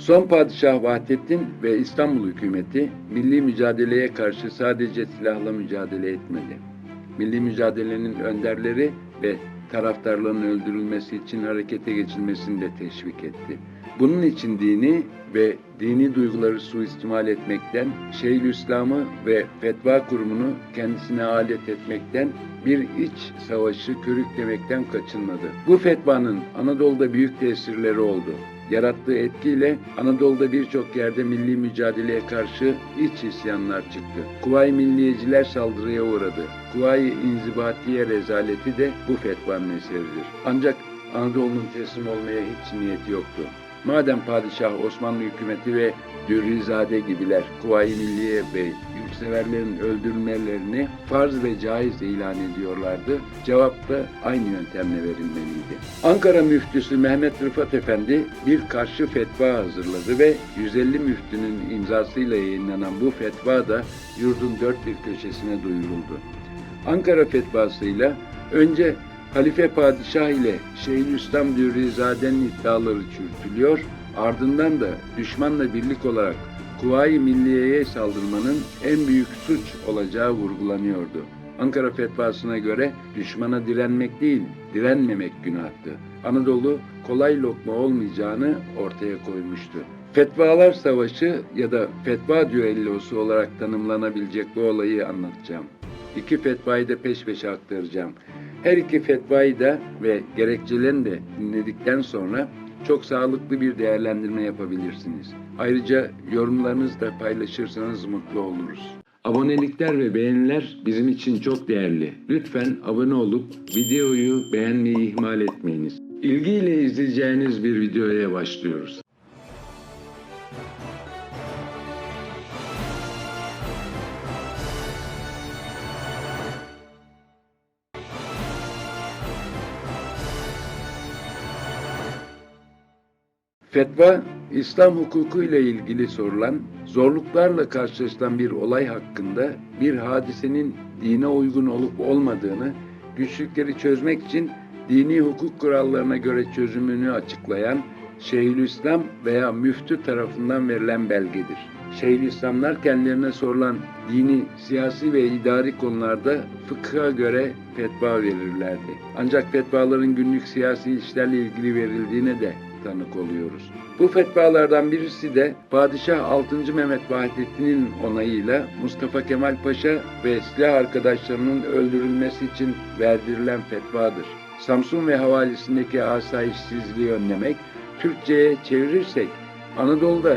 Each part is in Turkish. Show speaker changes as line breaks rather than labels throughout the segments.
Son padişah Vahdettin ve İstanbul hükümeti milli mücadeleye karşı sadece silahla mücadele etmedi. Milli mücadelenin önderleri ve taraftarların öldürülmesi için harekete geçilmesini de teşvik etti. Bunun için dini ve dini duyguları suistimal etmekten, Şeyhülislam'ı ve fetva kurumunu kendisine alet etmekten, bir iç savaşı körüklemekten kaçınmadı. Bu fetvanın Anadolu'da büyük tesirleri oldu. Yarattığı etkiyle Anadolu'da birçok yerde milli mücadeleye karşı iç isyanlar çıktı. Kuvayi Milliyeciler saldırıya uğradı. Kuvayi İnzibatiye rezaleti de bu fetvanın eseridir. Ancak Anadolu'nun teslim olmaya hiç niyeti yoktu. Madem padişah Osmanlı hükümeti ve Dürrizade gibiler Kuvayi Milliye ve yurtseverlerin öldürülmelerini farz ve caiz ilan ediyorlardı, cevap da aynı yöntemle verilmeliydi. Ankara müftüsü Mehmet Rıfat Efendi bir karşı fetva hazırladı ve 150 müftünün imzasıyla yayınlanan bu fetva da yurdun dört bir köşesine duyuruldu. Ankara fetvasıyla önce Halife Padişah ile Şeyhülislam Dürrizade'nin iddiaları çürütülüyor, ardından da düşmanla birlik olarak Kuvayi Milliye'ye saldırmanın en büyük suç olacağı vurgulanıyordu. Ankara fetvasına göre düşmana direnmek değil, direnmemek günahtı. Anadolu kolay lokma olmayacağını ortaya koymuştu. Fetvalar Savaşı ya da fetva düellosu olarak tanımlanabilecek bu olayı anlatacağım. İki fetvayı da peş peşe aktaracağım. Her iki fetvayı da ve gerekçelerini de dinledikten sonra çok sağlıklı bir değerlendirme yapabilirsiniz. Ayrıca yorumlarınızı da paylaşırsanız mutlu oluruz. Abonelikler ve beğeniler bizim için çok değerli. Lütfen abone olup videoyu beğenmeyi ihmal etmeyiniz. İlgiyle izleyeceğiniz bir videoya başlıyoruz. Fetva, İslam hukuku ile ilgili sorulan, zorluklarla karşılaşılan bir olay hakkında bir hadisenin dine uygun olup olmadığını, güçlükleri çözmek için dini hukuk kurallarına göre çözümünü açıklayan Şeyhülislam veya müftü tarafından verilen belgedir. Şeyhülislamlar kendilerine sorulan dini, siyasi ve idari konularda fıkha göre fetva verirlerdi. Ancak fetvaların günlük siyasi işlerle ilgili verildiğine de tanık oluyoruz. Bu fetvalardan birisi de Padişah 6. Mehmet Vahdettin'in onayıyla Mustafa Kemal Paşa ve silah arkadaşlarının öldürülmesi için verdirilen fetvadır. Samsun ve havalisindeki asayişsizliği önlemek, Türkçe'ye çevirirsek Anadolu'da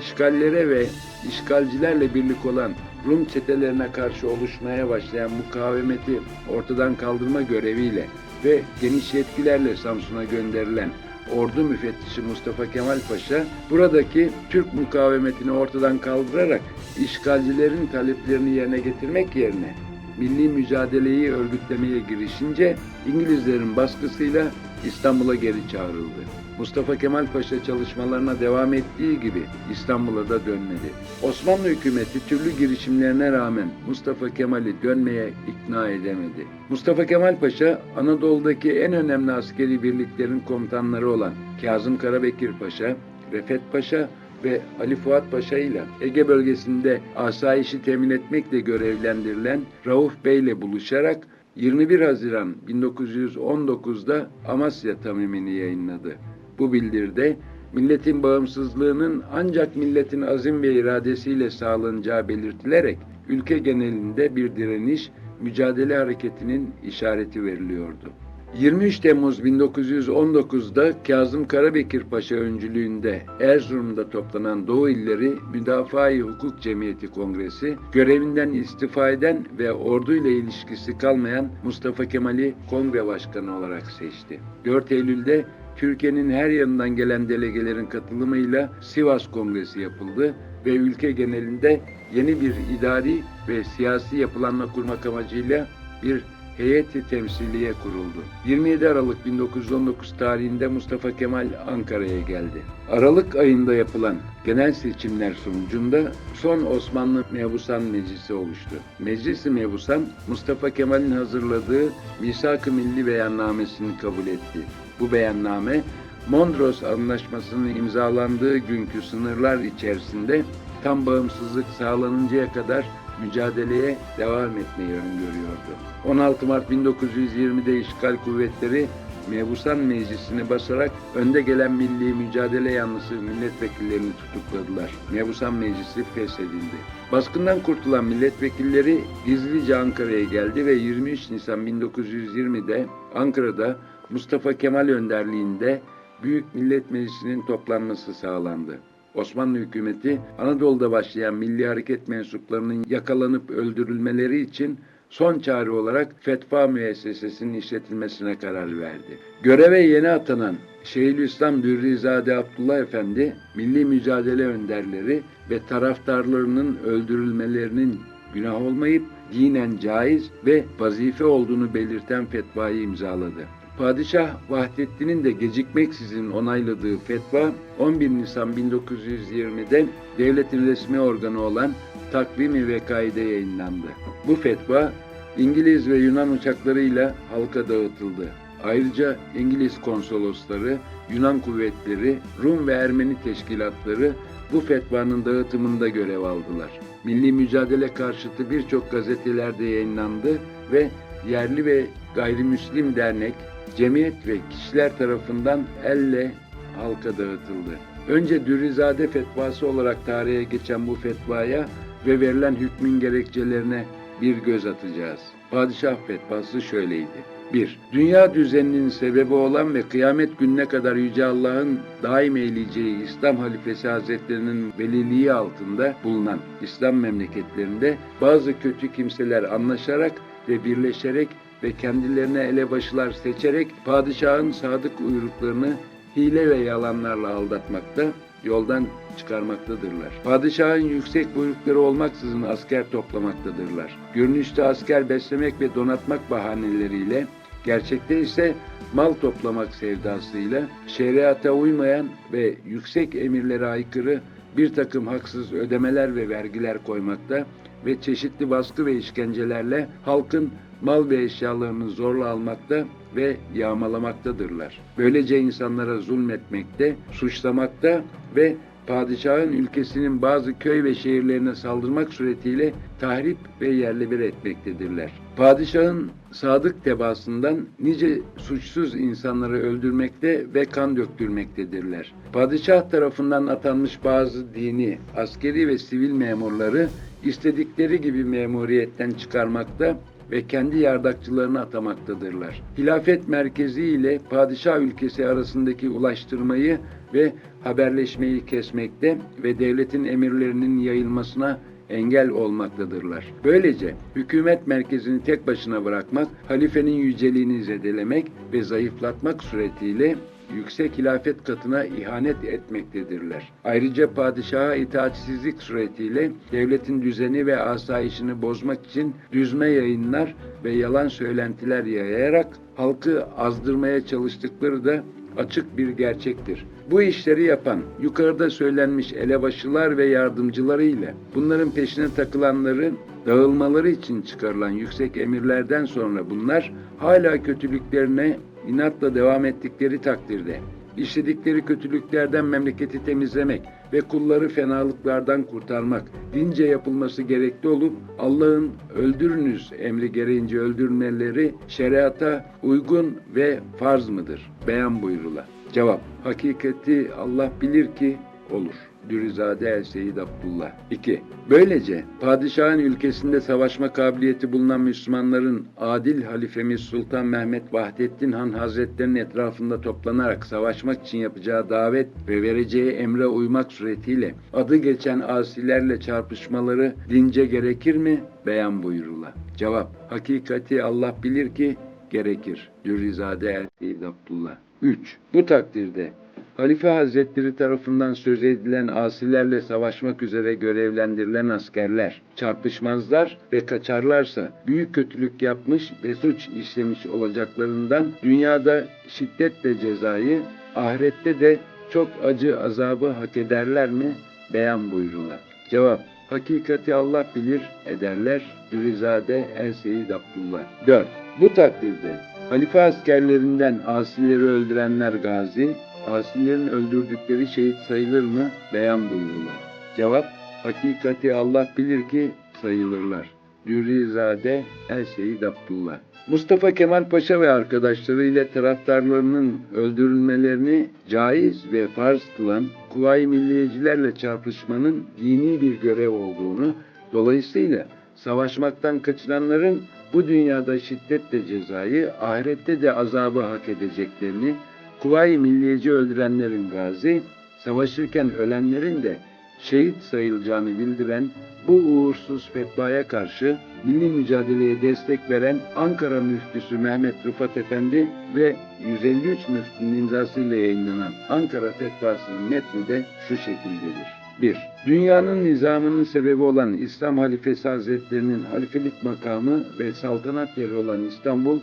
işgallere ve işgalcilerle birlik olan Rum çetelerine karşı oluşmaya başlayan mukavemeti ortadan kaldırma göreviyle ve geniş yetkilerle Samsun'a gönderilen Ordu müfettişi Mustafa Kemal Paşa buradaki Türk mukavemetini ortadan kaldırarak işgalcilerin taleplerini yerine getirmek yerine milli mücadeleyi örgütlemeye girişince İngilizlerin baskısıyla İstanbul'a geri çağrıldı. Mustafa Kemal Paşa çalışmalarına devam ettiği gibi İstanbul'a da dönmedi. Osmanlı hükümeti türlü girişimlerine rağmen Mustafa Kemal'i dönmeye ikna edemedi. Mustafa Kemal Paşa Anadolu'daki en önemli askeri birliklerin komutanları olan Kazım Karabekir Paşa, Refet Paşa ve Ali Fuat Paşa ile Ege bölgesinde asayişi temin etmekle görevlendirilen Rauf Bey ile buluşarak 21 Haziran 1919'da Amasya Tamimini yayınladı. Bu bildiride milletin bağımsızlığının ancak milletin azim ve iradesiyle sağlanacağı belirtilerek ülke genelinde bir direniş, mücadele hareketinin işareti veriliyordu. 23 Temmuz 1919'da Kazım Karabekir Paşa öncülüğünde Erzurum'da toplanan Doğu İlleri Müdafaa-i Hukuk Cemiyeti Kongresi görevinden istifa eden ve orduyla ilişkisi kalmayan Mustafa Kemal'i kongre başkanı olarak seçti. 4 Eylül'de Türkiye'nin her yanından gelen delegelerin katılımıyla Sivas Kongresi yapıldı ve ülke genelinde yeni bir idari ve siyasi yapılanma kurmak amacıyla bir heyeti temsiliye kuruldu. 27 Aralık 1919 tarihinde Mustafa Kemal Ankara'ya geldi. Aralık ayında yapılan genel seçimler sonucunda son Osmanlı Mebusan Meclisi oluştu. Meclisi Mebusan, Mustafa Kemal'in hazırladığı Misak-ı Milli Beyannamesini kabul etti. Bu beyanname Mondros Anlaşması'nın imzalandığı günkü sınırlar içerisinde tam bağımsızlık sağlanıncaya kadar mücadeleye devam etmeyi öngörüyordu. 16 Mart 1920'de işgal kuvvetleri Mebusan Meclisi'ni basarak önde gelen milli mücadele yanlısı milletvekillerini tutukladılar. Mebusan Meclisi feshedildi. Baskından kurtulan milletvekilleri gizlice Ankara'ya geldi ve 23 Nisan 1920'de Ankara'da Mustafa Kemal önderliğinde Büyük Millet Meclisi'nin toplanması sağlandı. Osmanlı hükümeti Anadolu'da başlayan milli hareket mensuplarının yakalanıp öldürülmeleri için son çare olarak fetva müessesesinin işletilmesine karar verdi. Göreve yeni atanan Şeyhülislam Dürrizade Abdullah Efendi, milli mücadele önderleri ve taraftarlarının öldürülmelerinin günah olmayıp dinen caiz ve vazife olduğunu belirten fetvayı imzaladı. Padişah Vahdettin'in de gecikmeksizin onayladığı fetva 11 Nisan 1920'de devletin resmi organı olan Takvimi Vekaide yayınlandı. Bu fetva İngiliz ve Yunan uçaklarıyla halka dağıtıldı. Ayrıca İngiliz konsolosları, Yunan kuvvetleri, Rum ve Ermeni teşkilatları bu fetvanın dağıtımında görev aldılar. Milli mücadele karşıtı birçok gazetelerde yayınlandı ve yerli ve gayrimüslim dernek, cemiyet ve kişiler tarafından elle halka dağıtıldı. Önce Dürrizade fetvası olarak tarihe geçen bu fetvaya ve verilen hükmün gerekçelerine bir göz atacağız. Padişah fetvası şöyleydi. 1. Dünya düzeninin sebebi olan ve kıyamet gününe kadar Yüce Allah'ın daim eyleyeceği İslam Halifesi Hazretlerinin veliliği altında bulunan İslam memleketlerinde bazı kötü kimseler anlaşarak ve birleşerek ve kendilerine elebaşılar seçerek padişahın sadık uyruklarını hile ve yalanlarla aldatmakta, yoldan çıkarmaktadırlar. Padişahın yüksek buyrukları olmaksızın asker toplamaktadırlar. Görünüşte asker beslemek ve donatmak bahaneleriyle, gerçekte ise mal toplamak sevdasıyla, şeriata uymayan ve yüksek emirlere aykırı bir takım haksız ödemeler ve vergiler koymakta ve çeşitli baskı ve işkencelerle halkın mal ve eşyalarını zorla almakta ve yağmalamaktadırlar. Böylece insanlara zulmetmekte, suçlamakta ve padişahın ülkesinin bazı köy ve şehirlerine saldırmak suretiyle tahrip ve yerle bir etmektedirler. Padişahın sadık tebaasından nice suçsuz insanları öldürmekte ve kan döktürmektedirler. Padişah tarafından atanmış bazı dini, askeri ve sivil memurları istedikleri gibi memuriyetten çıkarmakta ve kendi yardakçılarını atamaktadırlar. Hilafet merkezi ile padişah ülkesi arasındaki ulaştırmayı ve haberleşmeyi kesmekte ve devletin emirlerinin yayılmasına engel olmaktadırlar. Böylece hükümet merkezini tek başına bırakmak, halifenin yüceliğini zedelemek ve zayıflatmak suretiyle yüksek hilafet katına ihanet etmektedirler. Ayrıca padişaha itaatsizlik suretiyle devletin düzeni ve asayişini bozmak için düzme yayınlar ve yalan söylentiler yayarak halkı azdırmaya çalıştıkları da açık bir gerçektir. Bu işleri yapan yukarıda söylenmiş elebaşılar ve yardımcıları ile bunların peşine takılanların dağılmaları için çıkarılan yüksek emirlerden sonra bunlar hala kötülüklerine inatla devam ettikleri takdirde işledikleri kötülüklerden memleketi temizlemek ve kulları fenalıklardan kurtarmak dince yapılması gerekli olup Allah'ın öldürünüz emri gereğince öldürmeleri şeriata uygun ve farz mıdır? Beyan buyrula. Cevap. Hakikati Allah bilir ki olur. Dürüzade El Seyyid Abdullah. 2. Böylece padişahın ülkesinde savaşma kabiliyeti bulunan Müslümanların adil halifemiz Sultan Mehmet Vahdettin Han Hazretlerinin etrafında toplanarak savaşmak için yapacağı davet ve vereceği emre uymak suretiyle adı geçen asilerle çarpışmaları dince gerekir mi? Beyan buyurula. Cevap. Hakikati Allah bilir ki gerekir. Dürrizade El Seyyid Abdullah. 3. Bu takdirde Halife Hazretleri tarafından söz edilen asilerle savaşmak üzere görevlendirilen askerler çarpışmazlar ve kaçarlarsa büyük kötülük yapmış ve suç işlemiş olacaklarından dünyada şiddetle cezayı, ahirette de çok acı azabı hak ederler mi? Beyan buyururlar. Cevap Hakikati Allah bilir ederler. Dürrizade El Seyyid Abdullah. 4. Bu takdirde halife askerlerinden asileri öldürenler gazi, asilerin öldürdükleri şehit sayılır mı? Beyan buyurdular. Cevap, hakikati Allah bilir ki sayılırlar. Dürrizade El Seyyid Abdullah. Mustafa Kemal Paşa ve arkadaşları ile taraftarlarının öldürülmelerini caiz ve farz kılan Kuvayi Milliyecilerle çarpışmanın dini bir görev olduğunu, dolayısıyla savaşmaktan kaçınanların bu dünyada şiddetle cezayı, ahirette de azabı hak edeceklerini, Kuvayi Milliyeci öldürenlerin gazi, savaşırken ölenlerin de şehit sayılacağını bildiren bu uğursuz fetvaya karşı milli mücadeleye destek veren Ankara müftüsü Mehmet Rıfat Efendi ve 153 müftünün imzasıyla yayınlanan Ankara fetvasının metni de şu şekildedir. 1. Dünyanın nizamının sebebi olan İslam Halifesi Hazretlerinin halifelik makamı ve saltanat yeri olan İstanbul,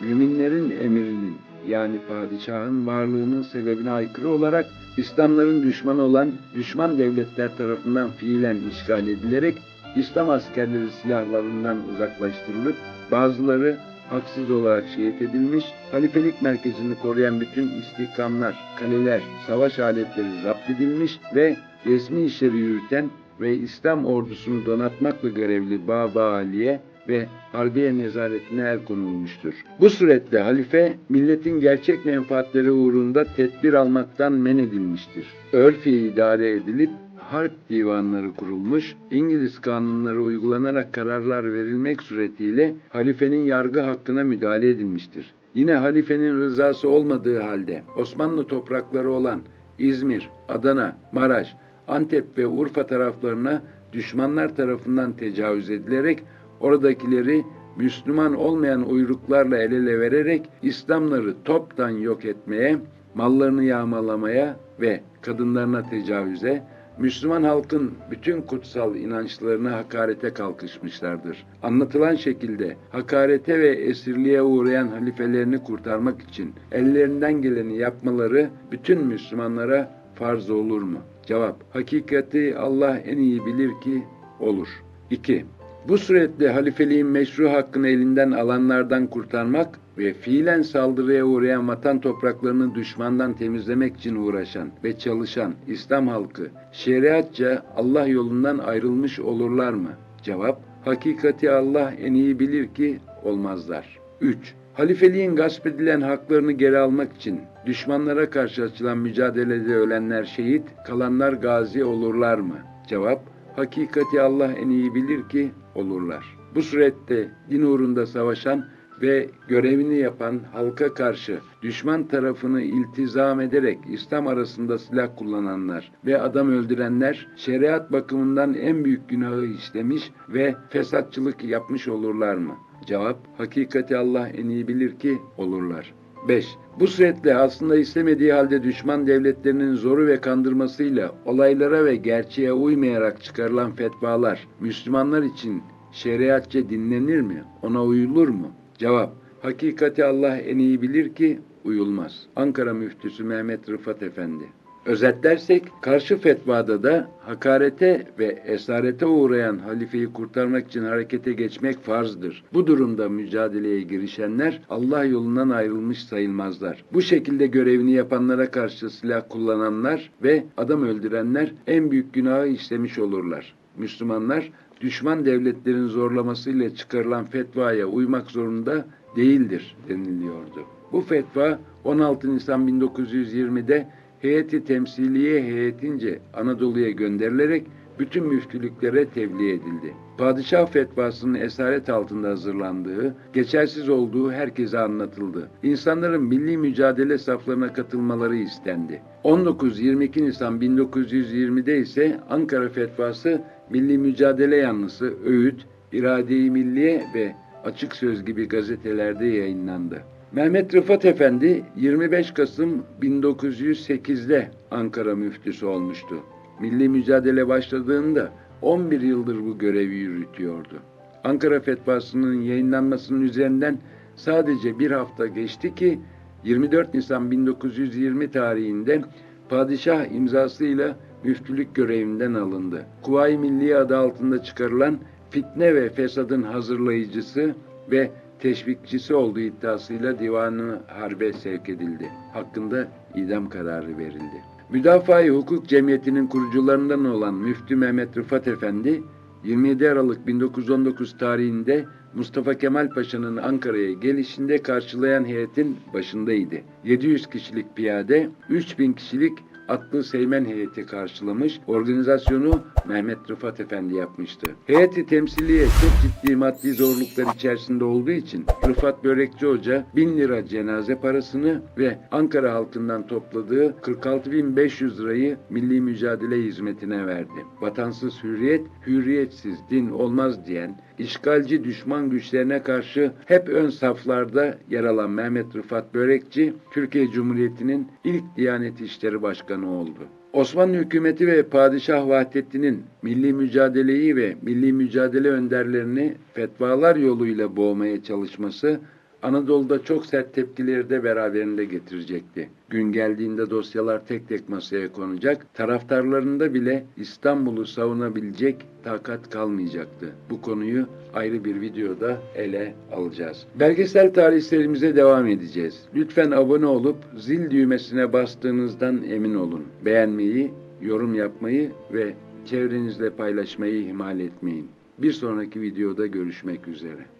müminlerin emirinin yani padişahın varlığının sebebine aykırı olarak İslamların düşmanı olan düşman devletler tarafından fiilen işgal edilerek İslam askerleri silahlarından uzaklaştırılıp bazıları haksız olarak şehit edilmiş, halifelik merkezini koruyan bütün istikamlar, kaleler, savaş aletleri zapt edilmiş ve resmi işleri yürüten ve İslam ordusunu donatmakla görevli Baba Ali'ye ve Harbiye nezaretine el konulmuştur. Bu surette halife milletin gerçek menfaatleri uğrunda tedbir almaktan men edilmiştir. Örfi idare edilip harp divanları kurulmuş, İngiliz kanunları uygulanarak kararlar verilmek suretiyle halifenin yargı hakkına müdahale edilmiştir. Yine halifenin rızası olmadığı halde Osmanlı toprakları olan İzmir, Adana, Maraş, Antep ve Urfa taraflarına düşmanlar tarafından tecavüz edilerek oradakileri Müslüman olmayan uyruklarla el ele vererek İslamları toptan yok etmeye, mallarını yağmalamaya ve kadınlarına tecavüze, Müslüman halkın bütün kutsal inançlarına hakarete kalkışmışlardır. Anlatılan şekilde hakarete ve esirliğe uğrayan halifelerini kurtarmak için ellerinden geleni yapmaları bütün Müslümanlara farz olur mu? Cevap, hakikati Allah en iyi bilir ki olur. 2. Bu suretle halifeliğin meşru hakkını elinden alanlardan kurtarmak ve fiilen saldırıya uğrayan vatan topraklarını düşmandan temizlemek için uğraşan ve çalışan İslam halkı şeriatça Allah yolundan ayrılmış olurlar mı? Cevap, hakikati Allah en iyi bilir ki olmazlar. 3. Halifeliğin gasp edilen haklarını geri almak için düşmanlara karşı açılan mücadelede ölenler şehit, kalanlar gazi olurlar mı? Cevap, hakikati Allah en iyi bilir ki olurlar. Bu surette din uğrunda savaşan ve görevini yapan halka karşı düşman tarafını iltizam ederek İslam arasında silah kullananlar ve adam öldürenler şeriat bakımından en büyük günahı işlemiş ve fesatçılık yapmış olurlar mı? Cevap, hakikati Allah en iyi bilir ki olurlar. 5. Bu suretle aslında istemediği halde düşman devletlerinin zoru ve kandırmasıyla olaylara ve gerçeğe uymayarak çıkarılan fetvalar Müslümanlar için şeriatçe dinlenir mi? Ona uyulur mu? Cevap, hakikati Allah en iyi bilir ki uyulmaz. Ankara Müftüsü Mehmet Rıfat Efendi. Özetlersek karşı fetvada da hakarete ve esarete uğrayan halifeyi kurtarmak için harekete geçmek farzdır. Bu durumda mücadeleye girişenler Allah yolundan ayrılmış sayılmazlar. Bu şekilde görevini yapanlara karşı silah kullananlar ve adam öldürenler en büyük günahı işlemiş olurlar. Müslümanlar düşman devletlerin zorlamasıyla çıkarılan fetvaya uymak zorunda değildir deniliyordu. Bu fetva 16 Nisan 1920'de heyeti temsiliye heyetince Anadolu'ya gönderilerek bütün müftülüklere tebliğ edildi. Padişah fetvasının esaret altında hazırlandığı, geçersiz olduğu herkese anlatıldı. İnsanların milli mücadele saflarına katılmaları istendi. 19-22 Nisan 1920'de ise Ankara fetvası milli mücadele yanlısı Öğüt, İrade-i Milliye ve Açık Söz gibi gazetelerde yayınlandı. Mehmet Rıfat Efendi 25 Kasım 1908'de Ankara müftüsü olmuştu. Milli mücadele başladığında 11 yıldır bu görevi yürütüyordu. Ankara fetvasının yayınlanmasının üzerinden sadece bir hafta geçti ki 24 Nisan 1920 tarihinde padişah imzasıyla müftülük görevinden alındı. Kuvayi Milliye adı altında çıkarılan fitne ve fesadın hazırlayıcısı ve teşvikçisi olduğu iddiasıyla divanı harbe sevk edildi. Hakkında idam kararı verildi. Müdafaa-i Hukuk Cemiyeti'nin kurucularından olan Müftü Mehmet Rıfat Efendi, 27 Aralık 1919 tarihinde Mustafa Kemal Paşa'nın Ankara'ya gelişinde karşılayan heyetin başındaydı. 700 kişilik piyade, 3000 kişilik atlı Seymen heyeti karşılamış, organizasyonu Mehmet Rıfat Efendi yapmıştı. Heyeti temsiliye çok ciddi maddi zorluklar içerisinde olduğu için Rıfat Börekçi Hoca 1000 lira cenaze parasını ve Ankara halkından topladığı 46.500 lirayı milli mücadele hizmetine verdi. Vatansız hürriyet, hürriyetsiz din olmaz diyen işgalci düşman güçlerine karşı hep ön saflarda yer alan Mehmet Rıfat Börekçi, Türkiye Cumhuriyeti'nin ilk Diyanet İşleri Başkanı oldu. Osmanlı hükümeti ve Padişah Vahdettin'in milli mücadeleyi ve milli mücadele önderlerini fetvalar yoluyla boğmaya çalışması Anadolu'da çok sert tepkileri de beraberinde getirecekti. Gün geldiğinde dosyalar tek tek masaya konacak, taraftarlarında bile İstanbul'u savunabilecek takat kalmayacaktı. Bu konuyu ayrı bir videoda ele alacağız. Belgesel tarihlerimize devam edeceğiz. Lütfen abone olup zil düğmesine bastığınızdan emin olun. Beğenmeyi, yorum yapmayı ve çevrenizle paylaşmayı ihmal etmeyin. Bir sonraki videoda görüşmek üzere.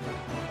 Thank you.